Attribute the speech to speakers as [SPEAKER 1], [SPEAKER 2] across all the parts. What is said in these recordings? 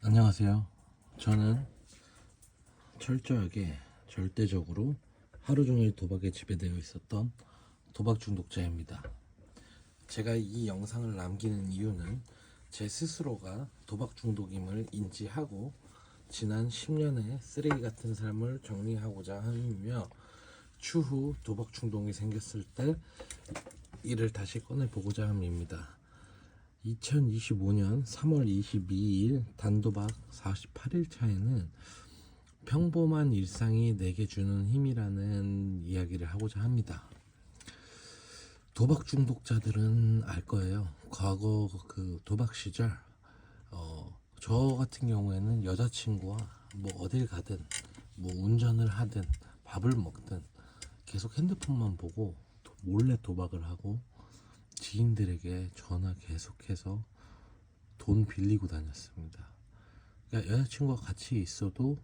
[SPEAKER 1] 안녕하세요. 저는 철저하게 절대적으로 하루 종일 도박에 지배되어 있었던 도박 중독자입니다. 제가 이 영상을 남기는 이유는 제 스스로가 도박 중독임을 인지하고 지난 10년의 쓰레기 같은 삶을 정리하고자 함이며 추후 도박 중독이 생겼을 때 이를 다시 꺼내 보고자 함입니다. 2025년 3월 22일 단도박 48일 차에는 평범한 일상이 내게 주는 힘이라는 이야기를 하고자 합니다. 도박 중독자들은 알 거예요. 과거 그 도박 시절, 어, 저 같은 경우에는 여자친구와 뭐 어딜 가든, 뭐 운전을 하든, 밥을 먹든, 계속 핸드폰만 보고 도- 몰래 도박을 하고, 지인들에게 전화 계속해서 돈 빌리고 다녔습니다. 그러니까 여자친구와 같이 있어도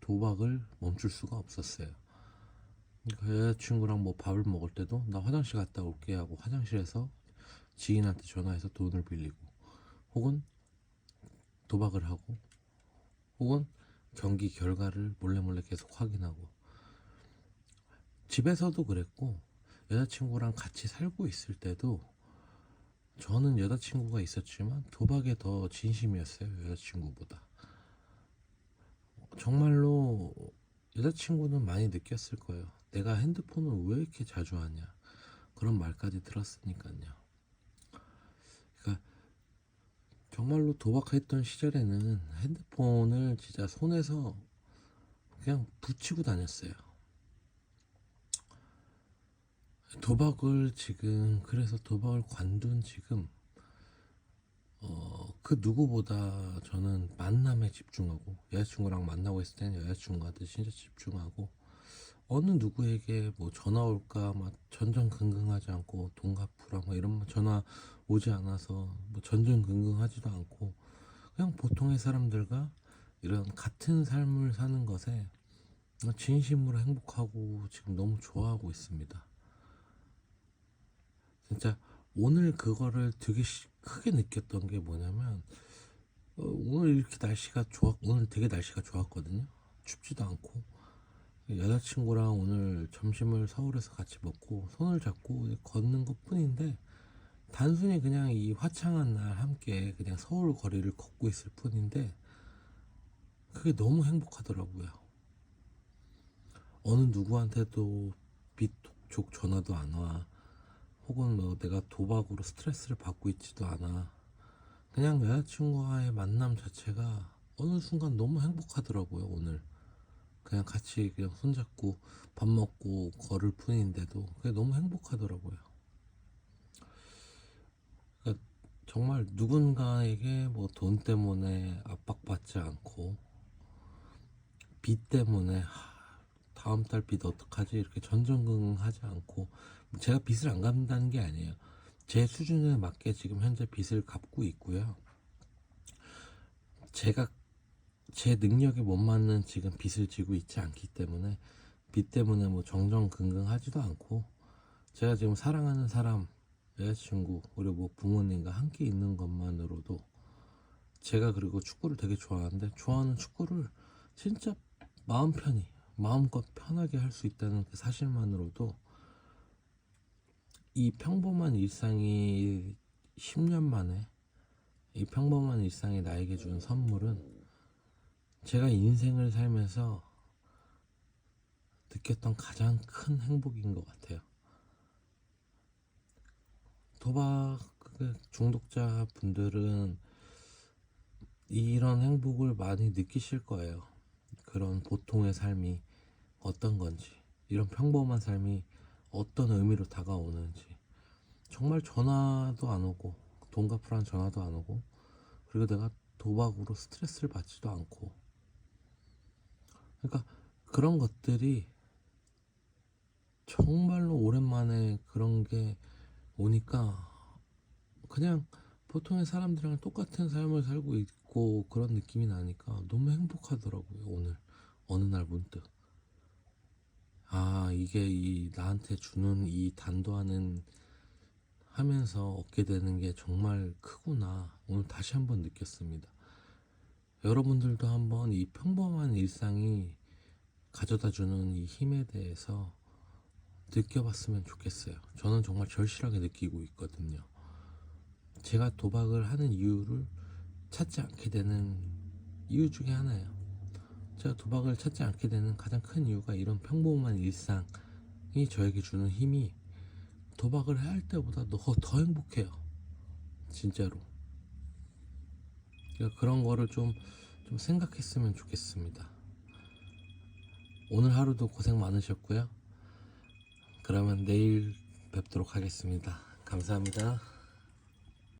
[SPEAKER 1] 도박을 멈출 수가 없었어요. 그러니까 여자친구랑 뭐 밥을 먹을 때도 나 화장실 갔다 올게 하고 화장실에서 지인한테 전화해서 돈을 빌리고 혹은 도박을 하고 혹은 경기 결과를 몰래 몰래 계속 확인하고 집에서도 그랬고 여자친구랑 같이 살고 있을 때도 저는 여자친구가 있었지만 도박에 더 진심이었어요 여자친구보다. 정말로 여자친구는 많이 느꼈을 거예요. 내가 핸드폰을 왜 이렇게 자주 하냐 그런 말까지 들었으니까요. 그러니까 정말로 도박했던 시절에는 핸드폰을 진짜 손에서 그냥 붙이고 다녔어요 도박을 지금 그래서 도박을 관둔 지금 어, 그 누구보다 저는 만남에 집중하고 여자친구랑 만나고 있을 때는 여자친구한테 진짜 집중하고 어느 누구에게 뭐 전화 올까 막 전전긍긍하지 않고 돈 갚으라 뭐 이런 전화 오지 않아서 뭐 전전긍긍하지도 않고 그냥 보통의 사람들과 이런 같은 삶을 사는 것에 진심으로 행복하고 지금 너무 좋아하고 있습니다. 진짜 오늘 그거를 되게 시- 크게 느꼈던 게 뭐냐면 어, 오늘 이렇게 날씨가 좋았 오늘 되게 날씨가 좋았거든요. 춥지도 않고. 여자친구랑 오늘 점심을 서울에서 같이 먹고 손을 잡고 걷는 것 뿐인데 단순히 그냥 이 화창한 날 함께 그냥 서울 거리를 걷고 있을 뿐인데 그게 너무 행복하더라고요. 어느 누구한테도 빚족 전화도 안 와 혹은 뭐 내가 도박으로 스트레스를 받고 있지도 않아. 그냥 여자친구와의 만남 자체가 어느 순간 너무 행복하더라고요, 오늘. 그냥 같이 그냥 손잡고 밥 먹고 걸을 뿐인데도 그게 너무 행복하더라고요. 그러니까 정말 누군가에게 뭐 돈 때문에 압박받지 않고 빚 때문에 하, 다음 달 빚 어떡하지 이렇게 전전긍긍하지 않고 제가 빚을 안 갚는다는 게 아니에요. 제 수준에 맞게 지금 현재 빚을 갚고 있고요. 제가 제 능력에 못 맞는 지금 빚을 지고 있지 않기 때문에 빚 때문에 뭐 정정긍긍하지도 않고 제가 지금 사랑하는 사람 여자친구 그리고 뭐 부모님과 함께 있는 것만으로도 제가 그리고 축구를 되게 좋아하는데 좋아하는 축구를 진짜 마음 편히 마음껏 편하게 할 수 있다는 그 사실만으로도 이 평범한 일상이 10년 만에 이 평범한 일상이 나에게 준 선물은 제가 인생을 살면서 느꼈던 가장 큰 행복인 것 같아요. 도박 그 중독자 분들은 이런 행복을 많이 느끼실 거예요. 그런 보통의 삶이 어떤 건지, 이런 평범한 삶이 어떤 의미로 다가오는지. 정말 전화도 안 오고, 돈 갚으라는 전화도 안 오고, 그리고 내가 도박으로 스트레스를 받지도 않고. 그러니까 그런 것들이 정말로 오랜만에 그런 게 오니까 그냥 보통의 사람들이랑 똑같은 삶을 살고 있고 그런 느낌이 나니까 너무 행복하더라고요 오늘 어느 날 문득 아 이게 이 나한테 주는 이 단도하는 하면서 얻게 되는 게 정말 크구나 오늘 다시 한번 느꼈습니다 여러분들도 한번 이 평범한 일상이 가져다 주는 이 힘에 대해서 느껴봤으면 좋겠어요. 저는 정말 절실하게 느끼고 있거든요. 제가 도박을 하는 이유를 찾지 않게 되는 이유 중에 하나예요. 제가 도박을 찾지 않게 되는 가장 큰 이유가 이런 평범한 일상이 저에게 주는 힘이 도박을 할 때보다 더, 더 행복해요. 진짜로. 그러니까 그런 거를 좀, 좀 생각했으면 좋겠습니다. 오늘 하루도 고생 많으셨고요. 그러면 내일 뵙도록 하겠습니다. 감사합니다.